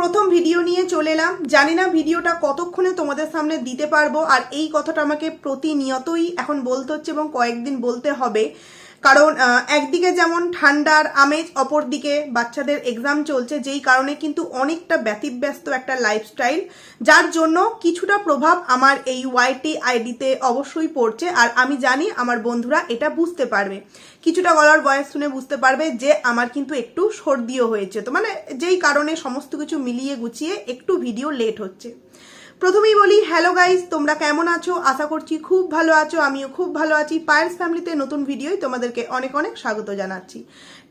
প্রথম ভিডিও নিয়ে চলে এলাম। জানি না ভিডিওটা কতক্ষণে তোমাদের সামনে দিতে পারব, আর এই কথাটা আমাকে প্রতিনিয়তই এখন বলতে হচ্ছে এবং কয়েকদিন বলতে হবে। কারণ একদিকে যেমন ঠান্ডার আমেজ, অপরদিকে বাচ্চাদের এক্সাম চলছে, যেই কারণে কিন্তু অনেকটা ব্যতিব্যস্ত একটা লাইফস্টাইল যার জন্য কিছুটা প্রভাব আমার এই ওয়াইটি আইডিতে অবশ্যই পড়ছে। আর আমি জানি আমার বন্ধুরা এটা বুঝতে পারবে। কিছুটা গলার বয়স শুনে বুঝতে পারবে যে আমার কিন্তু একটু সর্দিও হয়েছে। তো মানে যেই কারণে সমস্ত কিছু মিলিয়ে গুছিয়ে একটু ভিডিও লেট হচ্ছে। প্রথমেই বলি হ্যালো গাইজ তোমরা কেমন আছো? আশা করছি খুব ভালো আছো। আমিও খুব ভালো আছি। পায়েলস ফ্যামিলিতে নতুন ভিডিওই তোমাদেরকে অনেক অনেক স্বাগত জানাচ্ছি।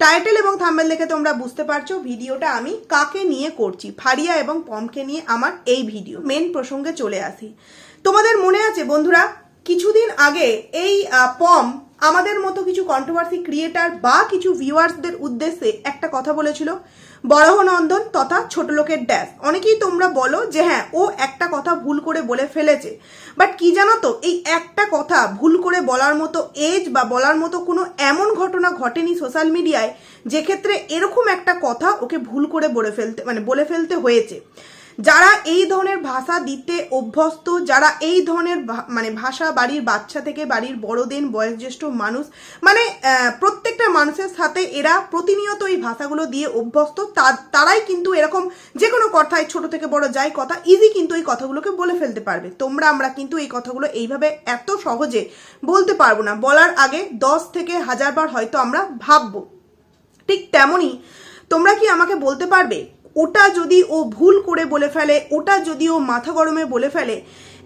টাইটেল এবং থাম্বেল দেখে তোমরা বুঝতে পারছ ভিডিওটা আমি কাকে নিয়ে করছি? ফারিয়া এবং পমকে নিয়ে আমার এই ভিডিও মেন প্রসঙ্গে চলে আসি। তোমাদের মনে আছে, বন্ধুরা কিছুদিন আগে এই পম আমাদের মতো কিছু কন্ট্রোভার্সি ক্রিয়েটার বা কিছু ভিউয়ার্সদের উদ্দেশ্যে একটা কথা বলেছিল বরাহনন্দন তথা ছোট লোকের ড্যাশ অনেকেই তোমরা বলো যে হ্যাঁ ও একটা কথা ভুল করে বলে ফেলেছে। বাট কি জানো তো, এই একটা কথা ভুল করে বলার মতো এজ বা বলার মতো কোনো এমন ঘটনা ঘটেনি সোশ্যাল মিডিয়ায় যে ক্ষেত্রে এরকম একটা কথা ওকে ভুল করে বলে ফেলতে মানে বলে ফেলতে হয়েছে। যারা এই ধরনের ভাষা দিতে অভ্যস্ত, যারা এই ধরনের মানে ভাষা বাড়ির বাচ্চা থেকে বাড়ির বড়দিন বয়োজ্যেষ্ঠ মানুষ মানে প্রত্যেকটা মানুষের সাথে এরা প্রতিনিয়ত এই ভাষাগুলো দিয়ে অভ্যস্ত তারাই কিন্তু এরকম যে কোনো কথায় ছোট থেকে বড় যাই কথা ইজি কিন্তু এই কথাগুলোকে বলে ফেলতে পারবে। তোমরা, আমরা কিন্তু এই কথাগুলো এইভাবে এত সহজে বলতে পারব না। বলার আগে দশ থেকে হাজার বার হয়তো আমরা ভাববো। ঠিক তেমনই তোমরা কি আমাকে বলতে পারবে? ওটা যদি ও ভুল করে বলে ফেলে, ওটা যদি ও মাথা গরমে বলে ফেলে,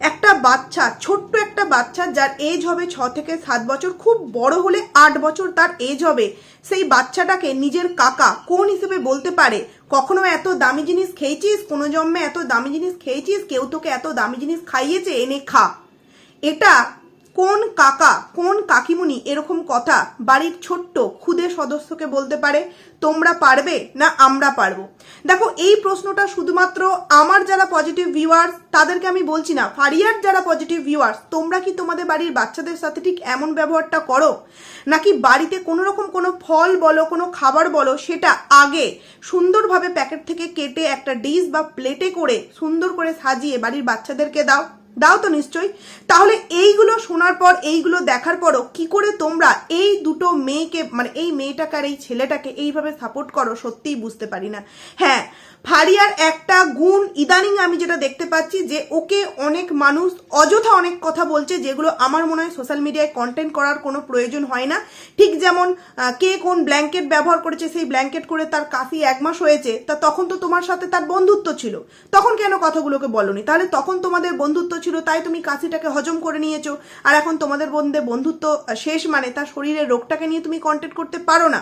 একটা বাচ্চা, ছোট্ট একটা বাচ্চা যার এজ হবে ছ থেকে সাত বছর, খুব বড় হলে আট বছর তার এজ হবে, সেই বাচ্চাটাকে নিজের কাকা কোন হিসেবে বলতে পারে? কখনো এত দামি জিনিস খেয়েছিস? কোনো জন্মে এত দামি জিনিস খেয়েছিস? কেউ তোকে এত দামি জিনিস খাইয়েছে? এনে খা। এটা কোন কাকা, কোন কাকিমুনি এরকম কথা বাড়ির ছোট্ট খুদে সদস্যকে বলতে পারে, তোমরা পারবে না আমরা পারব দেখো, এই প্রশ্নটা শুধুমাত্র আমার যারা পজিটিভ ভিউয়ার্স তাদেরকে আমি বলছি না, ফারিয়ার যারা পজিটিভ ভিউয়ার্স তোমরা কি তোমাদের বাড়ির বাচ্চাদের সাথে ঠিক এমন ব্যবহারটা করো? নাকি বাড়িতে কোনো রকম কোনো ফল বলো, কোনো খাবার বলো, সেটা আগে সুন্দরভাবে প্যাকেট থেকে কেটে একটা ডিশ বা প্লেটে করে সুন্দর করে সাজিয়ে বাড়ির বাচ্চাদেরকে দাও? দাও তো নিশ্চয়ই। তাহলে এইগুলো শোনার পর, এইগুলো দেখার পরও কি করে তোমরা এই দুটো মেয়েকে মানে এই মেয়েটাকে আর এই ছেলেটাকে এইভাবে সাপোর্ট করো সত্যিই বুঝতে পারি না। হ্যাঁ ফারিয়ার একটা গুণ ইদানিং আমি যেটা দেখতে পাচ্ছি যে ওকে অনেক মানুষ অযথা অনেক কথা বলছে যেগুলো আমার মনে হয় সোশ্যাল মিডিয়ায় কন্টেন্ট করার কোনো প্রয়োজন হয় না। ঠিক যেমন কে কোন ব্ল্যাঙ্কেট ব্যবহার করেছে, সেই ব্ল্যাঙ্কেট করে তার কাশি এক মাস হয়েছে, তা তখন তো তোমার সাথে তার বন্ধুত্ব ছিল। তখন কেন কথাগুলোকে বলনি? তাহলে তখন তোমাদের বন্ধুত্ব ছিল, তাই তুমি কাশিটাকে হজম করে নিয়েছো। আর এখন তোমাদের বন্ধে বন্ধুত্ব শেষ মানে তার শরীরের রোগটাকে নিয়ে তুমি কন্টেন্ট করতে পারো না।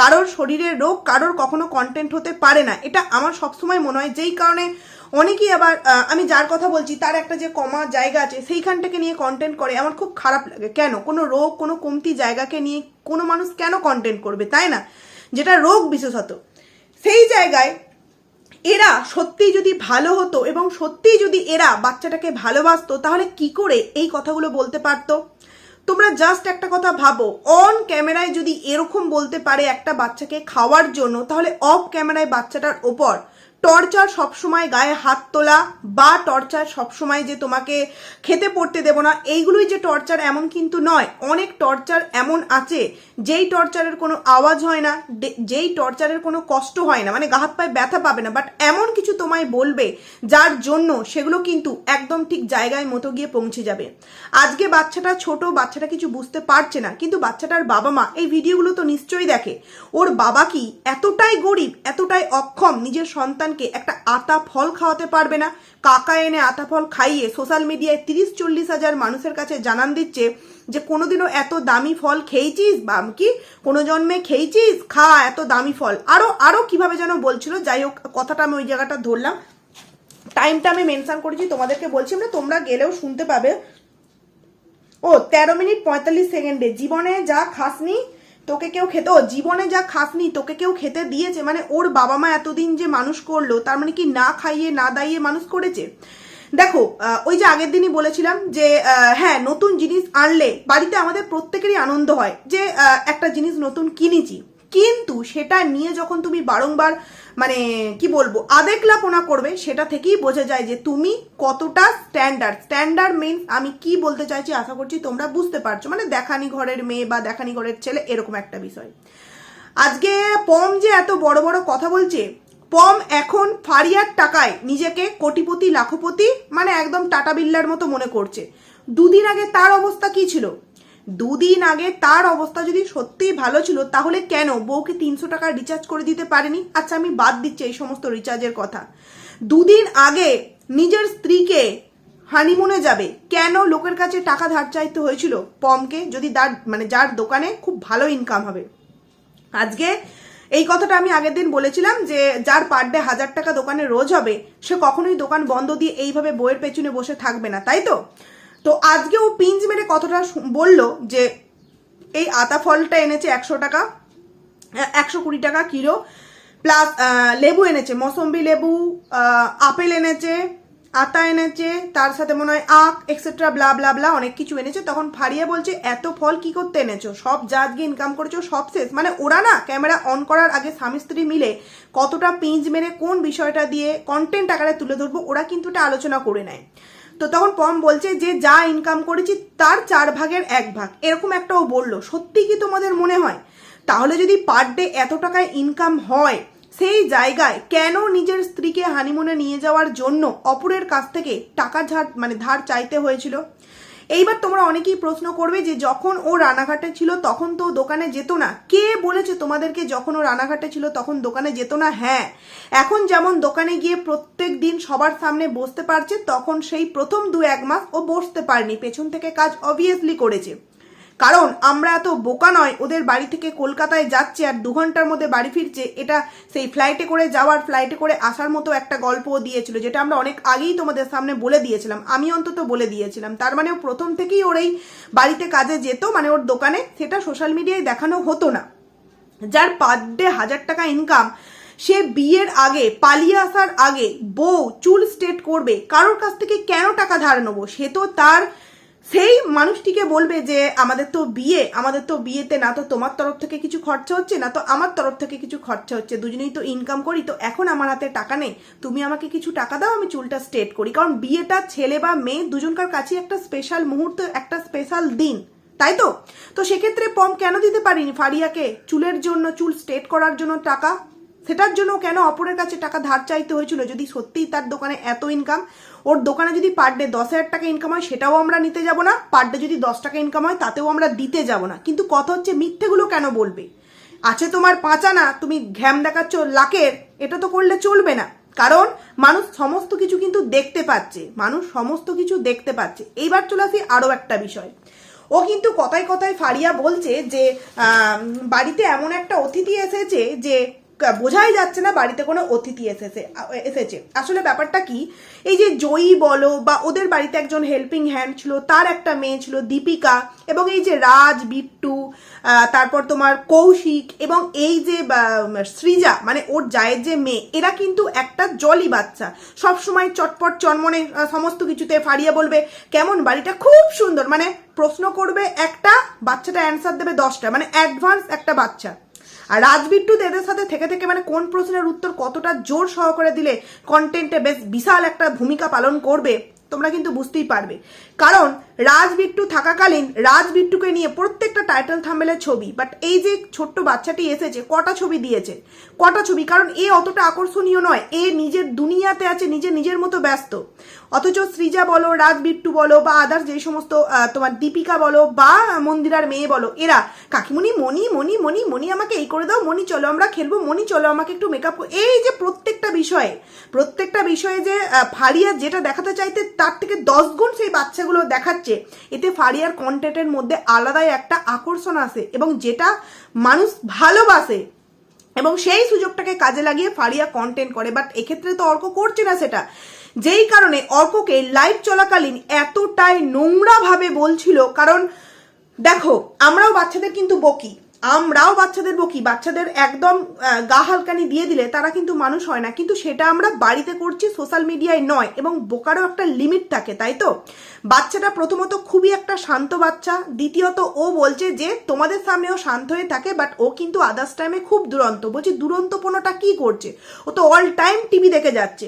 কারোর শরীরের রোগ কারোর কখনো কন্টেন্ট হতে পারে না। এটা আমার সবসময় মনে হয়, যেই কারণে অনেকেই আবার আমি যার কথা বলছি, তার একটা যে কমা জায়গা আছে, সেইখানটাকে নিয়ে কন্টেন্ট করে, আমার খুব খারাপ লাগে। কেন? কোনো রোগ, কোনো কমতি জায়গাকে নিয়ে কোনো মানুষ কেন কন্টেন্ট করবে, তাই না? যেটা রোগ বিশেষত। সেই জায়গায় এরা সত্যিই যদি ভালো হতো এবং সত্যিই যদি এরা বাচ্চাটাকে ভালোবাসতো, তাহলে কি করে এই কথাগুলো বলতে পারতো? তোমরা জাস্ট একটা কথা ভাবো অন ক্যামেরায় যদি এরকম বলতে পারে একটা বাচ্চাকে খাওয়ার জন্য, তাহলে অফ ক্যামেরায় বাচ্চাটার ওপর টর্চার সবসময় গায়ে হাত তোলা বা টর্চার সবসময় যে তোমাকে খেতে পড়তে দেবো না, এইগুলোই যে টর্চার এমন কিন্তু নয়। অনেক টর্চার এমন আছে, যেই টর্চারের কোনো আওয়াজ হয় না যেই টর্চারের কোনো কষ্ট হয় না মানে গা হাত পায়ে ব্যথা পাবে না বাট এমন কিছু তোমায় বলবে যার জন্য সেগুলো কিন্তু একদম ঠিক জায়গায় মতো গিয়ে পৌঁছে যাবে। আজকে বাচ্চাটা ছোট, বাচ্চাটা কিছু বুঝতে পারছে না, কিন্তু বাচ্চাটার বাবা মা, এই ভিডিওগুলো তো নিশ্চয়ই দেখে। ওর বাবা কি এতটাই গরিব, এতটাই অক্ষম, নিজের সন্তানকে একটা আতা ফল খাওয়াতে পারবে না। কাকা এনে আতা ফল খাইয়ে সোশ্যাল মিডিয়ায় তিরিশ চল্লিশ হাজার মানুষের কাছে জানান দিচ্ছে যে, কোনোদিনও এত দামি ফল খেয়েছিস বা কি? কোনো জন্মে খেয়েছিস? খা, এত দামি ফল। আরও আরও কীভাবে যেন বলছিল, যাই হোক, কথাটা আমি ওই জায়গাটা ধরলাম। টাইমটা আমি মেনশন করেছি, তোমাদেরকে বলছি না তোমরা গেলেও শুনতে পাবে। ও, তেরো মিনিট পঁয়তাল্লিশ সেকেন্ডে, জীবনে যা খাসনি তোকে কেউ খেতে জীবনে যা খাসনি তোকে কেউ খেতে দিয়েছে মানে ওর বাবা মা এতদিন যে মানুষ করল, তার মানে কি না খাইয়ে, না দাইয়ে মানুষ করেছে? দেখো ওই যে আগের দিনই বলেছিলাম যে হ্যাঁ নতুন জিনিস আনলে বাড়িতে আমাদের প্রত্যেকেরই আনন্দ হয় যে একটা জিনিস নতুন কিনেছি। কিন্তু সেটা নিয়ে যখন তুমি বারংবার মানে কি বলব আদেকলাপনা করবে, সেটা থেকেই বোঝা যায় যে তুমি কতটা স্ট্যান্ডার্ড স্ট্যান্ডার্ড মিনস আমি কি বলতে চাইছি, আশা করছি তোমরা বুঝতে পারছ। মানে দেখানি ঘরের মেয়ে বা দেখানি ঘরের ছেলে, এরকম একটা বিষয়। আজকে পম যে এত বড় বড় কথা বলছে, পম এখন ফারিয়ার টাকায় নিজেকে কোটিপতি, লাখপতি মানে একদম টাটা বিল্লার মতো মনে করছে। দুদিন আগে তার অবস্থা কি ছিল? দুদিন আগে তার অবস্থা যদি সত্যিই ভালো ছিল, তাহলে কেন বউকে তিনশো টাকা রিচার্জ করে দিতে পারেনি? আচ্ছা আমি বাদ দিচ্ছি এই সমস্ত রিচার্জের কথা। দুদিন আগে নিজের স্ত্রীকে হানিমুনে যাবে, কেন লোকের কাছে টাকা ধার চাইতে হয়েছিল? পমকে, যদি তার মানে যার দোকানে খুব ভালো ইনকাম হবে। আজকে এই কথাটা আমি আগের দিন বলেছিলাম যে, যার পার ডে হাজার টাকা দোকানে রোজ হবে, সে কখনোই দোকান বন্ধ দিয়ে এইভাবে বইয়ের পেছনে বসে থাকবে না, তাই তো? তো আজকে ও পিঞ্জ মেরে কতটা বলল যে, এই আতা ফলটা এনেছে একশো টাকা একশো কুড়ি টাকা কিলো, প্লাস লেবু এনেছে, মৌসম্বি লেবু আপেল এনেছে, আতা এনেছে, তার সাথে মনে হয় আখ এক্সেট্রা ব্লা ব্লা ব্লা অনেক কিছু এনেছে। তখন ফারিয়া বলছে, এত ফল কি করতে এনেছো? সব যা আজকে ইনকাম করেছ, সব শেষ। মানে ওরা না ক্যামেরা অন করার আগে স্বামী স্ত্রী মিলে কতটা পিঞ্চ মেরে কোন বিষয়টা দিয়ে কন্টেন্ট আকারে তুলে ধরবো, ওরা কিন্তু এটা আলোচনা করে নেয়। তো তখন পম বলছে যে যা ইনকাম করেছি তার চার ভাগের এক ভাগ। এরকম একটা ও বলল। সত্যি কি তোমাদের মনে হয়? তাহলে যদি পার ডে এত টাকায় ইনকাম হয়, সেই জায়গায় কেন নিজের স্ত্রীকে হানিমুনে নিয়ে যাওয়ার জন্য অপরের কাছ থেকে টাকা ঝাড় মানে ধার চাইতে হয়েছিল? এইবার তোমরা অনেকেই প্রশ্ন করবে যে যখন ও রানাঘাটে ছিল তখন তো দোকানে যেত না। কে বলেছে তোমাদেরকে যখন ও রানাঘাটে ছিল তখন দোকানে যেত না? হ্যাঁ। এখন যেমন দোকানে গিয়ে প্রত্যেক দিন সবার সামনে বসতে পারছে, তখন সেই প্রথম দু এক মাস ও বসতে পারেনি। পেছন থেকে কাজ অবভিয়াসলি করেছে। কারণ আমরা এত বোকা নয়, ওদের বাড়ি থেকে কলকাতায় যাচ্ছে আর দু ঘণ্টার মধ্যে বাড়ি ফিরছে। এটা সেই ফ্লাইটে করে যাওয়ার ফ্লাইটে করে আসার মতো একটা গল্পও দিয়েছিল, যেটা আমরা অনেক আগেই তোমাদের সামনে বলে দিয়েছিলাম। আমি অন্তত বলে দিয়েছিলাম। তার মানে ও প্রথম থেকেই ওর এই বাড়িতে কাজে যেত মানে ওর দোকানে সেটা সোশ্যাল মিডিয়ায় দেখানো হতো না। যার পার ডে হাজার টাকা ইনকাম সে বিয়ের আগে, পালিয়ে আসার আগে বউ চুল স্ট্রেট করবে। কারোর কাছ থেকে কেন টাকা ধার নেব? সে তো তার সেই মানুষটিকে বলবে যে, আমাদের তো বিয়ে, আমাদের তো বিয়েতে না তো তোমার তরফ থেকে কিছু খরচা হচ্ছে, না তো আমার তরফ থেকে কিছু খরচা হচ্ছে, দুজনেই তো ইনকাম করি, তো এখন আমার হাতে টাকা নেই, তুমি আমাকে কিছু টাকা দাও, আমি চুলটা স্ট্রেট করি। কারণ বিয়েটা ছেলে বা মেয়ে দুজনকার কাছে একটা স্পেশাল মুহূর্ত, একটা স্পেশাল দিন, তাই তো? তো সেক্ষেত্রে পম কেন দিতে পারিনি ফারিয়াকে? চুলের জন্য, চুল স্ট্রেট করার জন্য টাকা? সেটার জন্য কেন অপরের কাছে টাকা ধার চাইতে হয়েছিল? যদি সত্যিই তার দোকানে এত ইনকাম ওর দোকানে যদি পার ডে দশ হাজার টাকা ইনকাম হয়, সেটাও আমরা নিতে যাব না। পার ডে যদি দশ টাকা ইনকাম হয়, তাতেও আমরা দিতে যাব না। কিন্তু কথা হচ্ছে, মিথ্যেগুলো কেন বলবে? আছে তোমার পাঁচানা, তুমি ঘ্যাম দেখাচ্ছ লাকের, এটা তো করলে চলবে না। কারণ মানুষ সমস্ত কিছু কিন্তু দেখতে পাচ্ছে। মানুষ সমস্ত কিছু দেখতে পাচ্ছে। এইবার চলে আসি আরও একটা বিষয়। ও কিন্তু কথায় কথায় ফারিয়া বলছে যে বাড়িতে এমন একটা অতিথি এসেছে যে বোঝাই যাচ্ছে না বাড়িতে কোনো অতিথি এসেছে এসেছে। আসলে ব্যাপারটা কি, এই যে জয়ী বলো বা ওদের বাড়িতে একজন হেল্পিং হ্যান্ড ছিল, তার একটা মেয়ে ছিল দীপিকা, এবং এই যে রাজ, বিট্টু তারপর তোমার কৌশিক, এবং এই যে সৃজা মানে ওর জায়ের যে মেয়ে, এরা কিন্তু একটা জলি বাচ্চা। সব সময় চটপট চনমনে সমস্ত কিছুতে ফারিয়া বলবে, কেমন বাড়িটা? খুব সুন্দর। মানে প্রশ্ন করবে একটা, বাচ্চাটা অ্যান্সার দেবে দশটা মানে অ্যাডভান্স একটা বাচ্চা। আর রাজবিট্টু এদের সাথে থেকে থেকে মানে কোন প্রশ্নের উত্তর কতটা জোর সহকারে দিলে কন্টেন্টে বেশ বিশাল একটা ভূমিকা পালন করবে, তোমরা কিন্তু বুঝতেই পারবে। কারণ রাজবিট্টু থাকাকালীন রাজবিট্টুকে নিয়ে প্রত্যেকটা টাইটেল থাম্বেলের ছবি। বাট এই যে ছোট্ট বাচ্চাটি এসেছে, কটা ছবি দিয়েছে? কটা ছবি? কারণ এ অতটা আকর্ষণীয় নয়। এ নিজের দুনিয়াতে আছে, নিজে নিজের মতো ব্যস্ত। অথচ সৃজা বলো, রাজবিট্টু বলো, বা আদার্স যে সমস্ত তোমার দীপিকা বলো, বা মন্দিরার মেয়ে বলো, এরা, কাকিমণি মনি মনি মনি মনি আমাকে এই করে দাও মনি চলো আমরা খেলব মনি চলো আমাকে একটু মেকআপ এই যে প্রত্যেকটা বিষয়ে প্রত্যেকটা বিষয়ে যে ফারিয়া যেটা দেখাতে চাইতে, তার থেকে দশ গুণ সেই বাচ্চাগুলো দেখাচ্ছে। এতে ফারিয়ার কন্টেন্টের মধ্যে আলাদাই একটা আকর্ষণ আসে এবং যেটা মানুষ ভালোবাসে। এবং সেই সুযোগটাকে কাজে লাগিয়ে ফারিয়া কন্টেন্ট করে। বাট এক্ষেত্রে তো অর্ক করছে না সেটা। যেই কারণে অর্ককে লাইভ চলাকালীন এতটাই নোংরাভাবে বলছিল, কারণ দেখো, আমরাও বাচ্চাদের কিন্তু বকি। আমরাও বাচ্চাদের বকি, বাচ্চাদের একদম গা হালকানি দিয়ে দিলে তারা কিন্তু মানুষ হয় না। কিন্তু সেটা আমরা বাড়িতে করছি, সোশ্যাল মিডিয়ায় নয়, এবং বোকারও একটা লিমিট থাকে, তাই তো? বাচ্চাটা প্রথমত খুবই একটা শান্ত বাচ্চা, দ্বিতীয়ত ও বলছে যে তোমাদের সামনেও শান্ত হয়ে থাকে বাট ও কিন্তু আদার্স টাইমে খুব দুরন্ত। বলছি, দুরন্তপনাটা কি করছে? ও তো অল টাইম টিভি দেখে যাচ্ছে।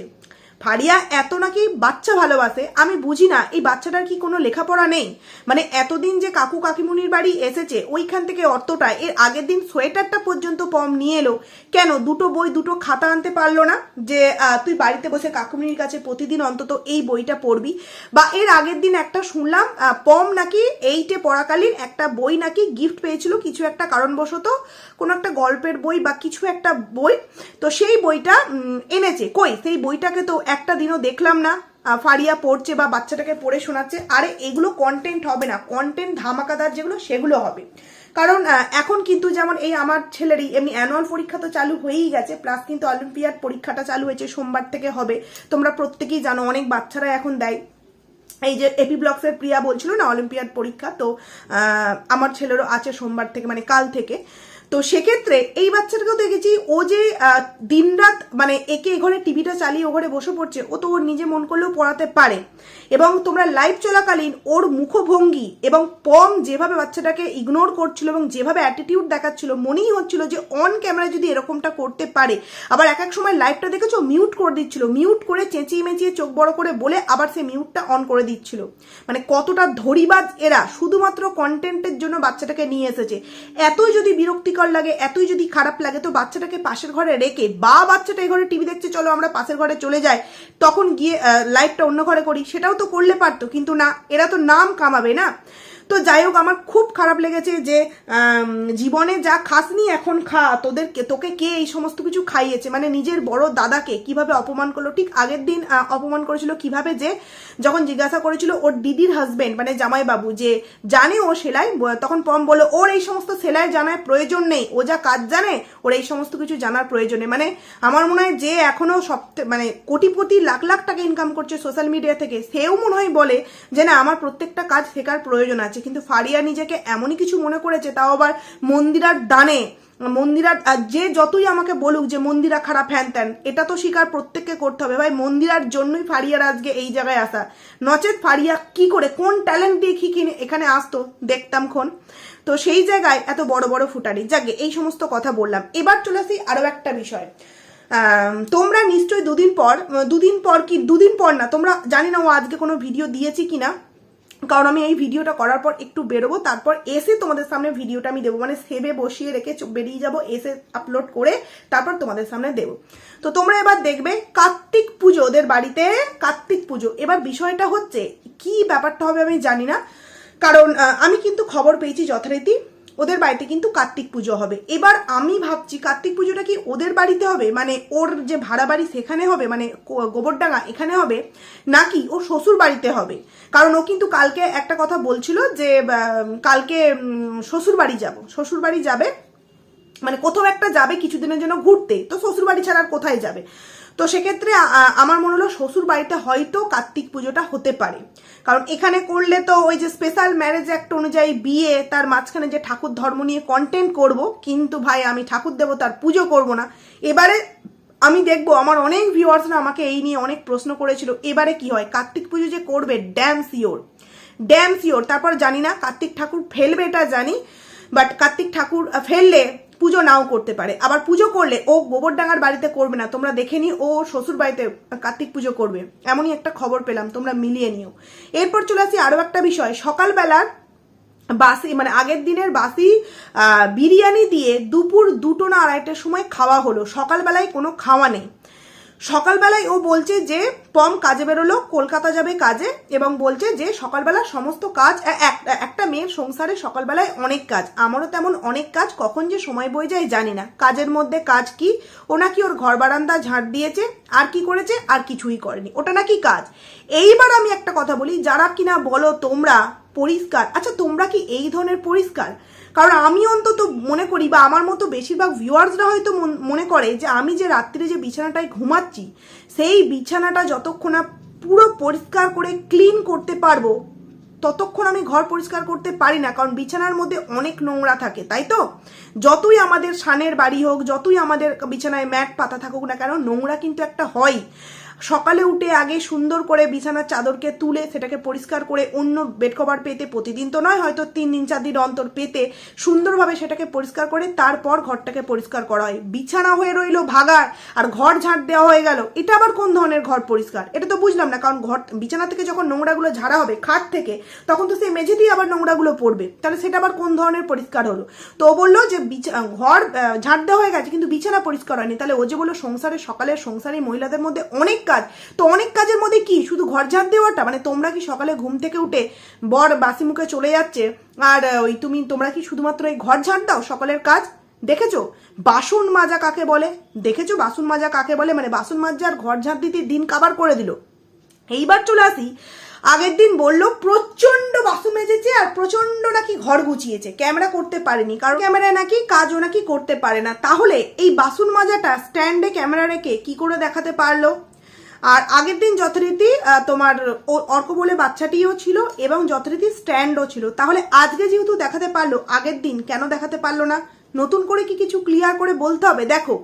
ফারিয়া এত নাকি বাচ্চা ভালোবাসে? আমি বুঝি না, এই বাচ্চাটার কি কোনো লেখাপড়া নেই? মানে এতদিন যে কাকু কাকিমুনির বাড়ি এসেছে, ওইখান থেকে অর্থটা, এর আগের দিন সোয়েটারটা পর্যন্ত পম নিয়ে এলো। কেন, দুটো বই, দুটো খাতা আনতে পারল না? যে তুই বাড়িতে বসে কাকুমুনির কাছে প্রতিদিন অন্তত এই বইটা পড়বি? বা এর আগের দিন একটা শুনলাম পম নাকি এইটে পড়াকালীন একটা বই নাকি গিফট পেয়েছিল, কিছু একটা কারণবশত, কোনো একটা গল্পের বই বা কিছু একটা বই। তো সেই বইটা এনেছে। কই? সেই বইটাকে তো একটা দিনও দেখলাম না ফারিয়া পড়ছে বা বাচ্চাটাকে পড়ে শোনাচ্ছে, আরে এগুলো কন্টেন্ট হবে না কন্টেন্ট ধামাকাদার যেগুলো, সেগুলো হবে। কারণ এখন কিন্তু যেমন এই আমার ছেলেরই, এমনি অ্যানুয়াল পরীক্ষা তো চালু হয়েই গেছে প্লাস কিন্তু অলিম্পিয়াড পরীক্ষাটা চালু হয়েছে, সোমবার থেকে হবে। তোমরা প্রত্যেকেই জানো, অনেক বাচ্চারা এখন দেয়। এই যে এপি ব্লকসের প্রিয়া বলছিল না অলিম্পিয়াড পরীক্ষা, তো আমার ছেলেরও আছে সোমবার থেকে মানে কাল থেকে। তো সেক্ষেত্রে এই বাচ্চাটাকেও দেখেছি, ও যে দিনরাত মানে একে ঘরে টিভিটা চালিয়ে ও ঘরে বসে পড়ছে, ও তো ওর নিজে মন করলেও পড়াতে পারে। এবং তোমরা লাইভ চলাকালীন ওর মুখভঙ্গি এবং পম যেভাবে বাচ্চাটাকে ইগনোর করছিল এবং যেভাবে অ্যাটিটিউড দেখাচ্ছিল, মনেই হচ্ছিল যে অন ক্যামেরা যদি এরকমটা করতে পারে। আবার এক এক সময় লাইভটা দেখেছ মিউট করে দিচ্ছিল মিউট করে চেঁচিয়ে মেঁচিয়ে চোখ বড় করে বলে আবার সে মিউটটা অন করে দিচ্ছিল। মানে কতটা ধরিবাজ এরা, শুধুমাত্র কন্টেন্টের জন্য বাচ্চাটাকে নিয়ে এসেছে। এতই যদি বিরক্তিকর লাগে, এতই যদি খারাপ লাগে, তো বাচ্চাটাকে পাশের ঘরে রেখে, বা বাচ্চাটা এই ঘরে টিভি দেখছে, চলো আমরা পাশের ঘরে চলে যাই। তখন গিয়ে লাইফটা অন্য ঘরে করি। সেটাও তো করলে পারতো, কিন্তু না, এরা তো নাম কামাবে না। তো যাই হোক, আমার খুব খারাপ লেগেছে যে জীবনে যা খাসনি এখন খা তোদেরকে তোকে কে এই সমস্ত কিছু খাইয়েছে? মানে নিজের বড় দাদাকে কীভাবে অপমান করল? ঠিক আগের দিন অপমান করেছিল কীভাবে যে, যখন জিজ্ঞাসা করেছিল ওর দিদির হাজবেন্ড মানে জামাইবাবু, যে জানে ও সেলাই তখন পম বলল, ওর এই সমস্ত সেলাই জানার প্রয়োজন নেই, ও যা কাজ জানে, ওর এই সমস্ত কিছু জানার প্রয়োজন মানে আমার মনে হয় যে এখনও সব মানে কোটিপতি লাখ লাখ টাকা ইনকাম করছে সোশ্যাল মিডিয়া থেকে, সেও মনে হয় বলে যে না, আমার প্রত্যেকটা কাজ শেখার প্রয়োজন আছে। কিন্তু ফারিয়া নিজেকে এমনই কিছু মনে করেছে, তাও আবার মন্দিরার দানে। মন্দিরা যে যতই আমাকে বলুক যে মন্দিরা খারাপ, হ্যান ত্যান, এটা তো স্বীকার প্রত্যেককে করতে হবে। ভাই, মন্দিরার জন্যই ফারিয়ার আজকে এই জায়গায় আসা। নচেত ফারিয়া কি করে, কোন ট্যালেন্ট দিয়ে কি কিনে, এখানে আসতো, দেখতাম খন তো সেই জায়গায় এত বড় বড় ফুটারি যাকে এই সমস্ত কথা বললাম। এবার চলে আসি আরও একটা বিষয়। তোমরা নিশ্চয়ই দুদিন পর দুদিন পর কি, দুদিন পর না, তোমরা জানি না ও আজকে কোনো ভিডিও দিয়েছি কিনা। কারণ আমি এই ভিডিওটা করার পর একটু বেরোবো, তারপর এসে তোমাদের সামনে ভিডিওটা আমি দেবো। মানে সেভে বসিয়ে রেখে বেরিয়ে যাব, এসে আপলোড করে তারপর তোমাদের সামনে দেবো। তো তোমরা এবার দেখবে, কার্তিক পুজো ওদের বাড়িতে, কার্তিক পুজো। এবার বিষয়টা হচ্ছে, কি ব্যাপারটা হবে আমি জানি না। কারণ আমি কিন্তু খবর পেয়েছি যথারীতি। ওদের বাড়িতে কিন্তু কার্তিক পুজো হবে। এবার আমি ভাবছি, কার্তিক পুজোটা কি ওদের বাড়িতে হবে? মানে ওর যে ভাড়া বাড়ি সেখানে হবে? মানে গোবরডাঙ্গা এখানে হবে? নাকি ও শ্বশুর বাড়িতে হবে? কারণ ও কিন্তু কালকে একটা কথা বলছিল যে কালকে শ্বশুর বাড়ি যাব। শ্বশুর বাড়ি যাবে মানে কোথাও একটা যাবে কিছুদিনের জন্য ঘুরতে। তো শ্বশুর বাড়ি ছাড়া আর কোথায় যাবে? তো সেক্ষেত্রে আমার মনে হলো শ্বশুর বাড়িতে হয়তো কার্তিক পুজোটা হতে পারে। কারণ এখানে করলে তো ওই যে স্পেশাল ম্যারেজ অ্যাক্ট অনুযায়ী বিয়ে, তার মাঝখানে যে ঠাকুর ধর্ম নিয়ে কন্টেন্ট করব, কিন্তু ভাই আমি ঠাকুর দেবতার পুজো করব না। এবারে আমি দেখব, আমার অনেক ভিউয়ার্সরা আমাকে এই নিয়ে অনেক প্রশ্ন করেছিল, এবারে কি হয়? কার্তিক পুজো যে করবে ড্যাম সিওর ড্যাম সিওর তারপর জানি না কার্তিক ঠাকুর ফেলবে এটা জানি বাট কার্তিক ঠাকুর ফেললে পুজো নাও করতে পারে। আবার পুজো করলে ও গোবরডাঙ্গার বাড়িতে করবে না। তোমরা দেখে নি ও শ্বশুর বাড়িতে কার্তিক পুজো করবে। এমনই একটা খবর পেলাম, তোমরা মিলিয়ে নিও। এরপর চলে আসি আরও একটা বিষয়। সকালবেলার বাসি মানে আগের দিনের বাসি বিরিয়ানি দিয়ে দুপুর দুটো না আড়াইটার সময় খাওয়া হলো। সকালবেলায় কোনো খাওয়া নেই। সকালবেলায় ও বলছে যে, পম কাজে বেরোলো, কলকাতা যাবে কাজে এবং বলছে যে, সকালবেলা সমস্ত কাজ এক- একটা মেয়ের সংসারে সকালবেলায় অনেক কাজ। আমারও তেমন অনেক কাজ, কখন যে সময় বয়ে যায় জানি না। কাজের মধ্যে কাজ কি? ও নাকি ওর ঘর বারান্দা ঝাঁট দিয়েছে, আর কি করেছে, আর কিছুই করেনি। ওটা নাকি কাজ। এইবার আমি একটা কথা বলি, যারা কিনা বলো তোমরা পরিষ্কার আচ্ছা তোমরা কি এই ধরনের পরিষ্কার? কারণ আমি অন্তত মনে করি বা আমার মতো বেশিরভাগ ভিউয়ার্সরা হয়তো মন- করে যে আমি যে রাত্রিরে যে বিছানাটায় ঘুমাচ্ছি, সেই বিছানাটা যতক্ষণ না পুরো পরিষ্কার করে ক্লিন করতে পারব, ততক্ষণ আমি ঘর পরিষ্কার করতে পারি না। কারণ বিছানার মধ্যে অনেক নোংরা থাকে, তাই তো? যতই আমাদের সানের বাড়ি হোক, যতই আমাদের বিছানায় ম্যাট পাতা থাকুক না কেন, নোংরা কিন্তু একটা হয়। সকালে উঠে আগে সুন্দর করে বিছানার চাদরকে তুলে সেটাকে পরিষ্কার করে অন্য বেড কভার পেতে, প্রতিদিন তো নয়, হয়তো তিন দিন, চার দিন অন্তর পেতে সুন্দরভাবে সেটাকে পরিষ্কার করে তারপর ঘরটাকে পরিষ্কার করা হয়। বিছানা হয়ে রইল ভাগার আর ঘর ঝাঁট দেওয়া হয়ে গেল। এটা আবার কোন ধরনের ঘর পরিষ্কার? এটা তো বুঝলাম না, কারণ ঘর, বিছানা থেকে যখন নোংরাগুলো ঝাড়া হবে খাট থেকে, তখন তো সেই মেঝেতেই আবার নোংরাগুলো পড়বে। তাহলে সেটা আবার কোন ধরনের পরিষ্কার হলো? তো ও বলল যে ঘর ঝাঁট দেওয়া হয়ে গেছে, কিন্তু বিছানা পরিষ্কার হয়নি। তাহলে ও যে বলল সংসারে, সকালের সংসারে মহিলাদের মধ্যে অনেক কাজ। তো অনেক কাজের মধ্যে কি, শুধু ঘর ঝাঁট দেওয়াটা? মানে তোমরা কি সকালে ঘুম থেকে উঠে বর বাসি মুখে চলে যাচ্ছে? আর ওই তুমি, তোমরা কি শুধুমাত্র এই ঘর ঝাঁট দাও সকালের কাজ? দেখেছ? বাসন মাজা কাকে বলে? দেখেছ? বাসন মাজা কাকে বলে? মানে বাসন মাজা আর ঘর ঝাঁট দিতে দিন কাবার করে দিল। এইবার চলে আসি। আগের দিন বলল প্রচণ্ড বাসন মেজেছে আর প্রচণ্ড নাকি ঘর গুছিয়েছে। ক্যামেরা করতে পারেনি। কারণ ক্যামেরায় নাকি কাজও নাকি করতে পারে না। তাহলে এই বাসন মাজাটা স্ট্যান্ডে ক্যামেরা রেখে কি করে দেখাতে পারল? আর আগের দিন যথারীতি তোমার অর্ক বলে বাচ্চাটিও ছিল এবং যথারীতি স্ট্যান্ডও ছিল। তাহলে আজকে যেহেতু দেখাতে পারল, আগের দিন কেন দেখাতে পারল না? নতুন করে কি কিছু ক্লিয়ার করে বলতে হবে? দেখো,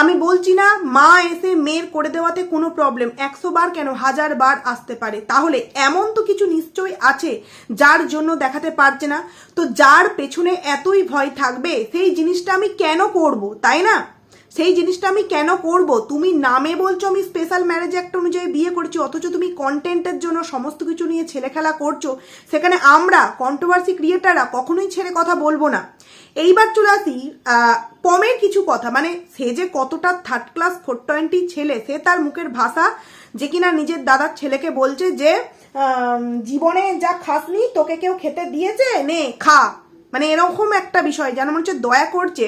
আমি বলছি না, মা এসে মেয়ের করে দেওয়াতে কোনো প্রবলেম একশো বার কেন হাজার বার আসতে পারে। তাহলে এমন তো কিছু নিশ্চয়ই আছে যার জন্য দেখাতে পারছে না। তো যার পেছনে এতই ভয় থাকবে, সেই জিনিসটা আমি কেন করব, তাই না? সেই জিনিসটা আমি কেন করব? তুমি নামে বলছো আমি স্পেশাল ম্যারেজ অ্যাক্ট অনুযায়ী বিয়ে করেছি, অথচ তুমি কন্টেন্টের জন্য সমস্ত কিছু নিয়ে ছেলে খেলা করছ। সেখানে আমরা কন্ট্রোভার্সি ক্রিয়েটাররা কখনোই ছেড়ে কথা বলব না। এইবার চলে আসি পমের কিছু কথা। মানে সে যে কতটা থার্ড ক্লাস ফোর টোয়েন্টি ছেলে, সে তার মুখের ভাষা যে কিনা নিজের দাদার ছেলেকে বলছে যে জীবনে যা খাসনি, তোকে কেউ খেতে দিয়েছে? নে, খা। মানে এরকম একটা বিষয় যেন মনে হচ্ছে দয়া করছে,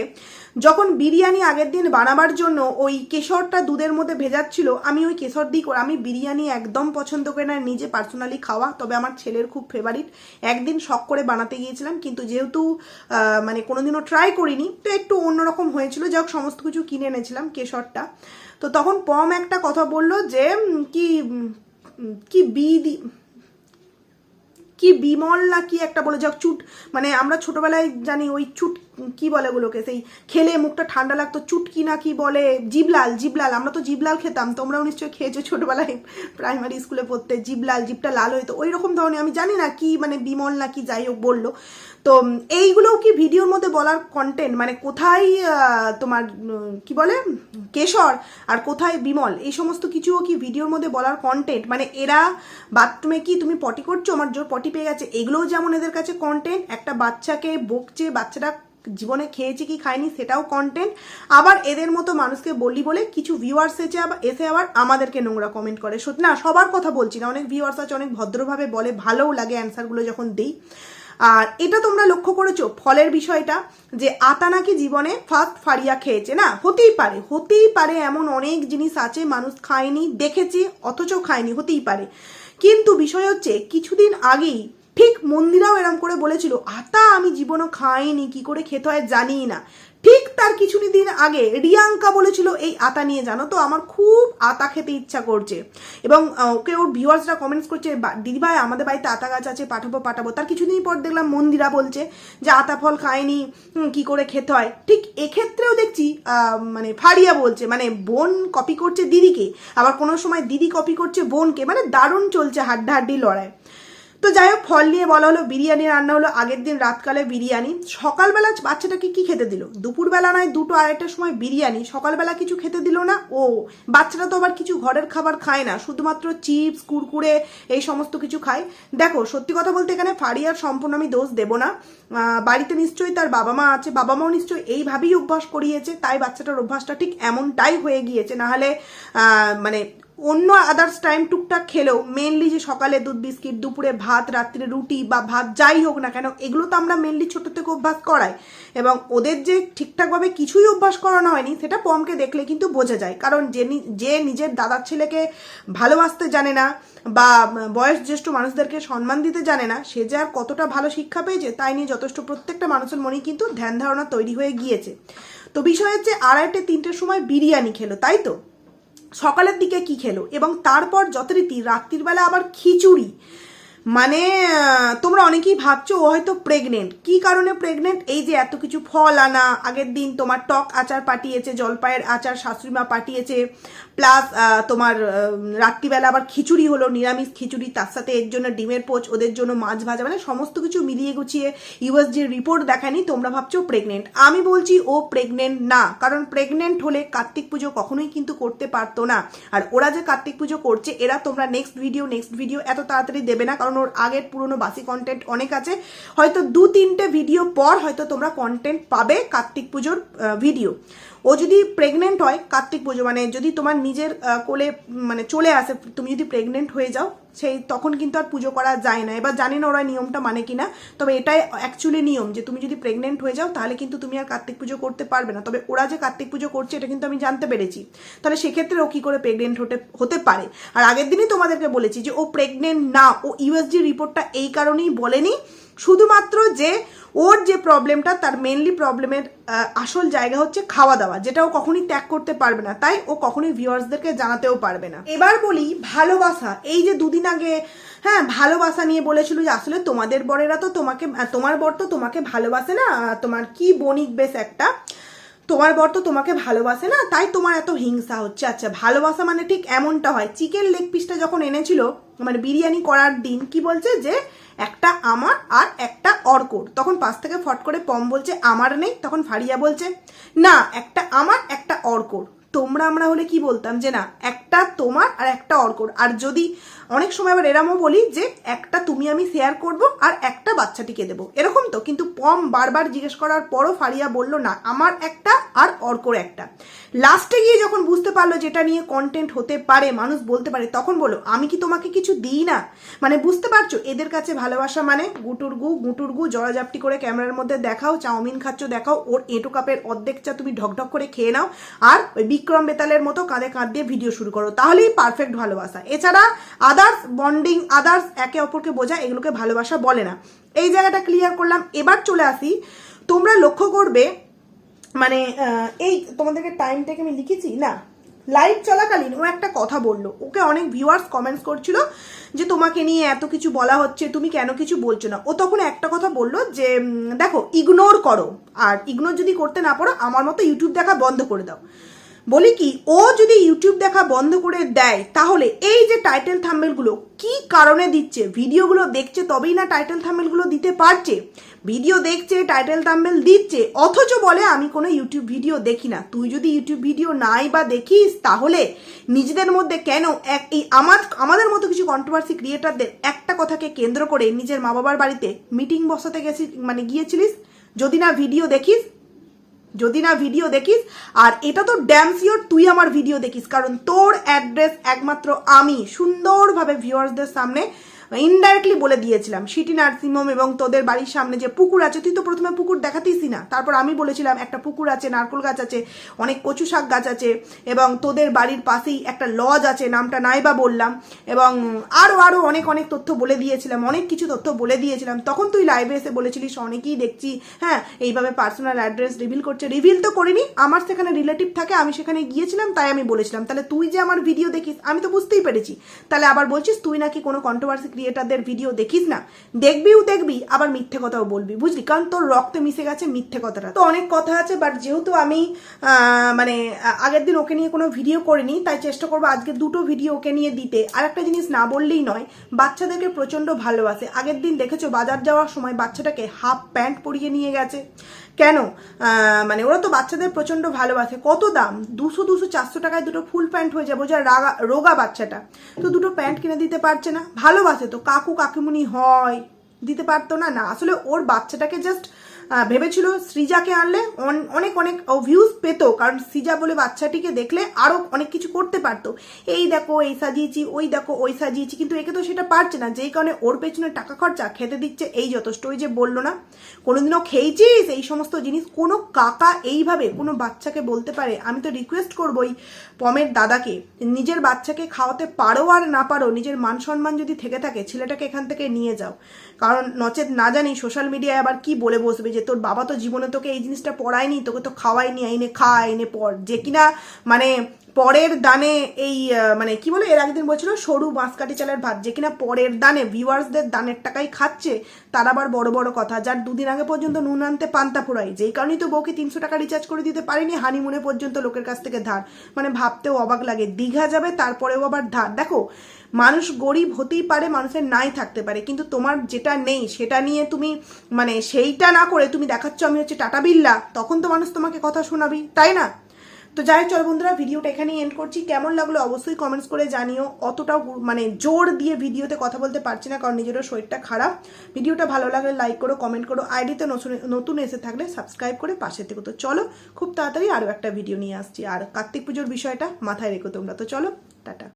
যখন বিরিয়ানি আগের দিন বানাবার জন্য ওই কেশরটা দুধের মধ্যে ভেজাচ্ছিল, আমি ওই কেশর দিই করে, আমি বিরিয়ানি একদম পছন্দ করি না নিজে পার্সোনালি খাওয়া, তবে আমার ছেলের খুব ফেভারিট একদিন শখ করে বানাতে গিয়েছিলাম, কিন্তু যেহেতু মানে কোনোদিনও ট্রাই করিনি, তো একটু অন্যরকম হয়েছিল, যাই সমস্ত কিছু কিনে এনেছিলাম কেশরটা। তো তখন পম একটা কথা বলল যে কি কি বি কি বিমল না কি একটা বলে যাক চুট মানে আমরা ছোটবেলায় জানি ওই চুট কি বলে ওগুলোকে? সেই খেলে মুখটা ঠান্ডা লাগতো, চুটকি না কি বলে? জিবলাল জিবলাল, আমরা তো জিবলাল খেতাম, তোমরাও নিশ্চয়ই খেয়েছো ছোটবেলায় প্রাইমারি স্কুলে পড়তে, জিবলাল, জিপটা লাল হইতো ওই রকম ধরনের, আমি জানি না কি মানে বিমল না কি যাই হোক বলল। তো এইগুলোও কি ভিডিওর মধ্যে বলার কন্টেন্ট মানে কোথায় তোমার কি বলে? কেশর আর কোথায় বিমল? এই সমস্ত কিছুও কি ভিডিওর মধ্যে বলার কন্টেন্ট মানে এরা বাথরুমে কি তুমি পটি করছ? আমার জোর পটি পেয়ে গেছে। এগুলোও যেমন এদের কাছে কন্টেন্ট একটা বাচ্চাকে বকছে, বাচ্চাটা জীবনে খেয়েছি কি খায়নি সেটাও কন্টেন্ট আবার এদের মতো মানুষকে বললি বলে কিছু ভিউয়ার্স এসে আবার এসে আবার আমাদেরকে নোংরা কমেন্ট করে। সত্যি না, সবার কথা বলছি না। অনেক ভিউয়ার্স আছে, অনেক ভদ্রভাবে বলে, ভালোও লাগে অ্যান্সারগুলো যখন দিই। আর এটা তোমরা লক্ষ্য করেছ ফলের বিষয়টা, যে আতা নাকি জীবনে ফার্স্ট ফারিয়া খেয়েছে, না? হতেই পারে হতেই পারে এমন অনেক জিনিস আছে মানুষ খায়নি, দেখেছি, অথচ খায়নি, হতেই পারে। কিন্তু বিষয় হচ্ছে, কিছুদিন আগেই ঠিক মন্দিরাও এরম করে বলেছিল, আতা আমি জীবনও খাইনি, কি করে খেতে হয় জানি না। ঠিক তার কিছুদিন আগে রিয়াঙ্কা বলেছিল, এই আতা নিয়ে জানো তো, আমার খুব আতা খেতে ইচ্ছা করছে। এবং ওকে ওর ভিউয়ার্সরা কমেন্টস করছে, "বা- দিদিভাই, আমাদের বাড়িতে আতা গাছ আছে, পাঠাবো পাঠাবো। তার কিছুদিন পর দেখলাম মন্দিরা বলছে যে, আতা ফল খায়নি কি করে খেতে হয়? ঠিক এক্ষেত্রেও দেখছি মানে ফারিয়া বলছে মানে বোন কপি করছে দিদিকে, আবার কোনো সময় দিদি কপি করছে বোনকে মানে দারুণ চলছে হাড্ডাহাড্ডি লড়াই। তো যাই হোক, ফল নিয়ে বলা হলো, বিরিয়ানি রান্না হলো, আগের দিন রাতকালে বিরিয়ানি। সকালবেলা বাচ্চাটাকে কি খেতে দিল? দুপুরবেলা নয়, দুটো আড়াইটার সময় বিরিয়ানি। সকালবেলা কিছু খেতে দিল না? ও বাচ্চারা তো আবার কিছু ঘরের খাবার খায় না, শুধুমাত্র চিপস, কুরকুরে, এই সমস্ত কিছু খায়। দেখো, সত্যি কথা বলতে এখানে ফারিয়ার সম্পূর্ণ আমি দোষ দেব না। বাড়িতে নিশ্চয়ই তার বাবা মা আছে বাবা মাও নিশ্চয়ই এইভাবেই অভ্যাস করিয়েছে, তাই বাচ্চাটার অভ্যাসটা ঠিক এমনটাই হয়ে গিয়েছে। নাহলে মানে অন্য আদার্স টাইম টুকটাক খেলেও মেনলি যে সকালে দুধ, বিস্কিট, দুপুরে ভাত, রাত্রে রুটি বা ভাত যাই হোক না কেন, এগুলো তো আমরা মেনলি ছোট থেকে অভ্যাস করাই। এবং ওদের যে ঠিকঠাকভাবে কিছুই অভ্যাস করানো হয়নি, সেটা পমকে দেখলে কিন্তু বোঝা যায়। কারণ যে যে নিজের দাদার ছেলেকে ভালোবাসতে জানে না বা বয়স জ্যেষ্ঠ মানুষদেরকে সম্মান দিতে জানে না, সে যে আর কতটা ভালো শিক্ষা পেয়েছে, তাই নিয়ে যথেষ্ট প্রত্যেকটা মানুষের মনেই কিন্তু ধ্যান ধারণা তৈরি হয়ে গিয়েছে। তো বিষয় হচ্ছে, আড়াইটে, তিনটের সময় বিরিয়ানি খেলো, তাই তো? সকালের দিকে কি খেলো? এবং তারপর যথারীতি রাত্রির বেলা আবার খিচুড়ি। মানে তোমরা অনেকেই ভাবছ ও হয়তো প্রেগনেন্ট কি কারণে প্রেগনেন্ট এই যে এত কিছু ফল আনা, আগের দিন তোমার টক আচার পাঠিয়েছে, জলপাইয়ের আচার শাশুড়িমা পাঠিয়েছে প্লাস তোমার রাত্রিবেলা আবার খিচুড়ি হলো, নিরামিষ খিচুড়ি, তার সাথে এর জন্য ডিমের পোচ, ওদের জন্য মাছ ভাজা মানে সমস্ত কিছু মিলিয়ে গুছিয়ে ইউএস যে রিপোর্ট দেখায়নি, তোমরা ভাবছ প্রেগনেন্ট আমি বলছি ও প্রেগনেন্ট না, কারণ প্রেগনেন্ট হলে কার্তিক পুজো কখনোই কিন্তু করতে পারতো না। আর ওরা যে কার্তিক পুজো করছে, এরা তোমরা নেক্সট ভিডিও নেক্সট ভিডিও এত তাড়াতাড়ি দেবে না, কারণ ওর আগের পুরনো বাসি কন্টেন্ট অনেক আছে। হয়তো দু তিনটে ভিডিও পর হয়তো তোমরা কন্টেন্ট পাবে কার্তিক পুজোর ভিডিও ও যদি প্রেগনেন্ট হয়, কার্তিক পুজো মানে যদি তোমার নিজের কোলে মানে চলে আসে, তুমি যদি প্রেগনেন্ট হয়ে যাও, সেই তখন কিন্তু আর পুজো করা যায় না। এবার জানি না ওরা নিয়মটা মানে কিনা, তবে এটাই অ্যাকচুয়ালি নিয়ম যে তুমি যদি প্রেগনেন্ট হয়ে যাও, তাহলে কিন্তু তুমি আর কার্তিক পুজো করতে পারবে না। তবে ওরা যে কার্তিক পুজো করছে, এটা কিন্তু আমি জানতে পেরেছি। তাহলে সেক্ষেত্রে ও কি করে প্রেগনেন্ট হতে হতে পারে? আর আগের দিনই তোমাদেরকে বলেছি যে ও প্রেগনেন্ট না, ও ইউএসজি রিপোর্টটা এই কারণেই বলেনি শুধুমাত্র যে ওর যে প্রবলেমটা, তার মেনলি প্রবলেমের আসল জায়গা হচ্ছে খাওয়া দাওয়া যেটা ও কখনোই ত্যাগ করতে পারবে না। তাই ও কখনই ভিউয়ার্সদেরকে জানাতেও পারবে না। এবার বলি ভালোবাসা। এই যে দুদিন আগে হ্যাঁ ভালোবাসা নিয়ে বলেছিল যে, আসলে তোমাদের বরেরা তো তোমাকে তোমার বর তো তোমাকে ভালোবাসে না তোমার কি বণিক বেশ একটা। তোমার বর তো তোমাকে ভালোবাসে না, তাই তোমার এত হিংসা হচ্ছে। আচ্ছা ভালোবাসা মানে ঠিক এমনটা হয়। চিকেন লেগ পিসটা যখন এনেছিল মানে বিরিয়ানি করার দিন, কি বলছে যে একটা আমার আর একটা অর্কর। তখন পাশ থেকে ফট করে পম বলছে, আমার নেই? তখন ফারিয়া বলছে, না, একটা আমার, একটা অর্কর। তোমরা আমরা হলে কি বলতাম? যে না, একটা তোমার আর একটা অর্কর। আর যদি অনেক সময় আবার এরামও বলি যে, একটা তুমি আমি শেয়ার করব আর একটা বাচ্চাটিকে দেবো। এরকম তো, কিন্তু পম বারবার জিজ্ঞেস করার পরও ফারিয়া বলল, না, আমার একটা আর অর্কর একটা। লাস্টে গিয়ে যখন বুঝতে পারল যেটা নিয়ে কন্টেন্ট হতে পারে, মানুষ বলতে পারে, তখন বলো আমি কি তোমাকে কিছু দিই না? মানে বুঝতে পারছ, এদের কাছে ভালোবাসা মানে গুটুর গু গুটুর গু জড়াজাপটি করে ক্যামেরার মধ্যে দেখাও, চাউমিন খাচ্ছ দেখাও, ওর এঁটো কাপের অর্ধেক চা তুমি ঢকঢক করে খেয়ে নাও, আর ওই বিক্রম বেতালের মতো কাঁধে কাঁধ দিয়ে ভিডিও শুরু করো। তাহলেই পারফেক্ট ভালোবাসা। এছাড়া আদার্স বন্ডিং আদার্স একে অপরকে বোঝা, এগুলোকে ভালোবাসা বলে না। এই জায়গাটা ক্লিয়ার করলাম। এবার চলে আসি। তোমরা লক্ষ্য করবে মানে এই তোমাদেরকে টাইমটাকে আমি লিখেছি না? লাইভ চলাকালীন ও একটা কথা বলল। ওকে অনেক ভিউয়ার্স কমেন্টস করছিল যে, তোমাকে নিয়ে এত কিছু বলা হচ্ছে, তুমি কেন কিছু বলছো না? ও তখন একটা কথা বলল যে দেখো ইগনোর করো। আর ইগনোর যদি করতে না পারো, আমার মতো ইউটিউব দেখা বন্ধ করে দাও। বলি কি, ও যদি ইউটিউব দেখা বন্ধ করে দেয়, তাহলে এই যে টাইটেল থাম্বেলগুলো কি কারণে দিচ্ছে? ভিডিওগুলো দেখছে তবেই না টাইটেল থাম্বেলগুলো দিতে পারছে। ভিডিও দেখছে টাইটেল থাম্বেল দিচ্ছে, অথচ বলে আমি কোনো ইউটিউব ভিডিও দেখি না। তুই যদি ইউটিউব ভিডিও নাই বা দেখিস, তাহলে নিজেদের মধ্যে কেন এক, এই আমার, আমাদের মতো কিছু কন্ট্রোভার্সি ক্রিয়েটারদের একটা কথাকে কেন্দ্র করে নিজের মা বাবার বাড়িতে মিটিং বসাতে গেছি মানে গিয়েছিলিস? যদি না ভিডিও দেখিস যদি না ভিডিও দেখিস, আর এটা তো ড্যাম তুই আমার ভিডিও দেখিস, কারণ তোর অ্যাড্রেস একমাত্র আমি, সুন্দরভাবে ভিউয়ার্সদের সামনে ইনডাইরেক্টলি বলে দিয়েছিলাম, সিটি, নার্সিংহোম এবং তোদের বাড়ির সামনে যে পুকুর আছে, তুই তো প্রথমে পুকুর দেখাতিসই না। তারপর আমি বলেছিলাম, একটা পুকুর আছে, নারকোল গাছ আছে, অনেক কচু শাক গাছ আছে, এবং তোদের বাড়ির পাশেই একটা লজ আছে, নামটা নাইবা বললাম, এবং আরও আরও অনেক অনেক তথ্য বলে দিয়েছিলাম, অনেক কিছু তথ্য বলে দিয়েছিলাম। তখন তুই লাইভে এসে বলেছিলিস, অনেকেই দেখছি হ্যাঁ এইভাবে পার্সোনাল অ্যাড্রেস রিভিল করছে। রিভিল তো করিনি, আমার সেখানে রিলেটিভ থাকে, আমি সেখানে গিয়েছিলাম, তাই আমি বলেছিলাম। তাহলে তুই যে আমার ভিডিও দেখিস, আমি তো বুঝতেই পেরেছি। তাহলে আবার বলছিস, তুই নাকি কোনো কন্ট্রোভার্সি ক্রিয়েটারদের ভিডিও দেখিস না দেখবিও দেখবি, আবার মিথ্যে কথাও বলবি, বুঝলি? কারণ তোর রক্তে মিশে গেছে মিথ্যে কথাটা। তো অনেক কথা আছে বাট যেহেতু আমি মানে আগের দিন ওকে নিয়ে কোনো ভিডিও করিনি, তাই চেষ্টা করব আজকে দুটো ভিডিও ওকে নিয়ে দিতে। আর একটা জিনিস না বললেই নয়, বাচ্চাদেরকে প্রচণ্ড ভালোবাসে। আগের দিন দেখেছ, বাজার যাওয়ার সময় বাচ্চাটাকে হাফ প্যান্ট পরিয়ে নিয়ে গেছে। কেন? মানে ওরা তো বাচ্চাদের প্রচণ্ড ভালোবাসে। কত দাম? দুশো দুশো, চারশো টাকায় দুটো ফুল প্যান্ট হয়ে যাবে যা রাগা, রোগা বাচ্চাটা। তো দুটো প্যান্ট কিনে দিতে পারছে না। ভালোবাসে তো। কাকু, কাকিমুনি হয়। দিতে পারতো না না। আসলে ওর বাচ্চাটাকে জাস্ট ভেবেছিল সৃজাকে আনলে অন- অনেক অনেক ভিউজ পেত, কারণ সৃজা বলে বাচ্চাটিকে দেখলে আরও অনেক কিছু করতে পারতো। এই দেখো, এই সাজিয়েছি, ওই দেখো, ওই সাজিয়েছি, কিন্তু একে তো সেটা পারছে না। যেই কারণে ওর পেছনে টাকা খরচা, খেতে দিচ্ছে এই যথেষ্ট। ওই যে বলল না, কোনোদিনও খেয়েছিস? এই সমস্ত জিনিস কোনো কাকা এইভাবে কোনো বাচ্চাকে বলতে পারে। আমি তো রিকোয়েস্ট করবোই পমের দাদাকে, নিজের বাচ্চাকে খাওয়াতে পারো আর না পারো, নিজের মান সম্মান যদি থেকে থাকে, ছেলেটাকে এখান থেকে নিয়ে যাও। কারণ নচেত না জানি সোশ্যাল মিডিয়ায় আবার কি বলে বসবে যে তোর বাবা তো জীবনে তোকে এই জিনিসটা পড়ায়নি, তোকে তো খাওয়ায়নি এনে খা এনে পড় যে কিনা মানে পরের দানে এই মানে কি বলে, এর একদিন বলছিল সরু বাঁশকাঠি চালের ভাত। যে কিনা পরের দানে ভিউয়ার্সদের দানের টাকাই খাচ্ছে, তার আবার বড় বড় কথা। যার দুদিন আগে পর্যন্ত নুন আনতে পান্তা ফোড়াই যেই কারণেই তো বউকে তিনশো টাকা রিচার্জ করে দিতে পারেনি হানিমুনে পর্যন্ত লোকের কাছ থেকে ধার। মানে ভাবতেও অবাক লাগে। দীঘা যাবে, তারপরেও আবার ধার। দেখো মানুষ গরিব হতেই পারে মানুষের নাই থাকতে পারে কিন্তু তোমার যেটা নেই সেটা নিয়ে তুমি মানে সেইটা না করে তুমি দেখাচ্ছ আমি হচ্ছে টাটা বিল্লা তখন তো মানুষ তোমাকে কথা শোনাবি তাই না? তো যাই হোক, চলো বন্ধুরা ভিডিওটা এখানেই এন্ড করছি। কেমন লাগল অবশ্যই কমেন্টস করে জানিও। অতটাও মানে জোর দিয়ে ভিডিওতে কথা বলতে পারছি না কারণ নিজেরও শরীরটা খারাপ। ভিডিওটা ভালো লাগলে লাইক করো কমেন্ট করো আইডিতে নতুন এসে থাকলে সাবস্ক্রাইব করে পাশে থেকে। তো চলো খুব তাড়াতাড়ি আরও একটা ভিডিও নিয়ে আসছি। আর কার্তিক পুজোর বিষয়টা মাথায় রেখো তোমরা। তো চলো টাটা।